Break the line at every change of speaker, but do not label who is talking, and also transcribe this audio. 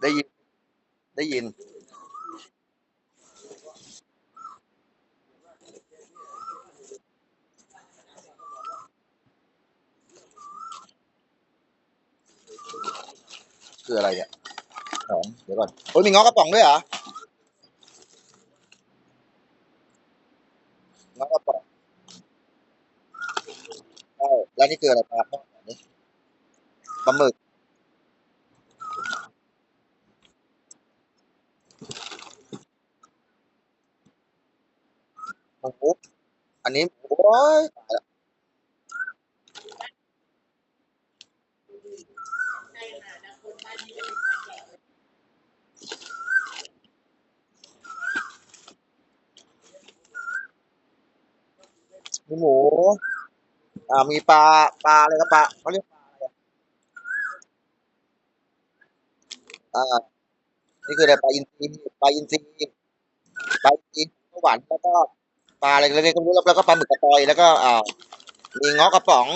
ได้ยิน ได้ยิน คืออะไรเนี่ยของเดี๋ยวก่อนโอ้ยมีง้อกระป๋องด้วยเหรอง้อกระป๋องใช่แล้วนี่คืออะไรปลาทอดอันนี้ปลาหมึก หมูอันนี้โอ้ยตายละมีหมู อ่า มีปลา ปลาอะไรก็ปลาเขาเรียกปลาอะไรอ่า นี่คืออะไรปลาอินทรีปลาอินทรีปลาอินทรีสวรรค์แล้วก็ ปลาอะไรเล็กๆก็ไม่รู้แล้วก็ปลาหมึกกระตอยแล้วก็อ่ามีเงาะกระป๋อง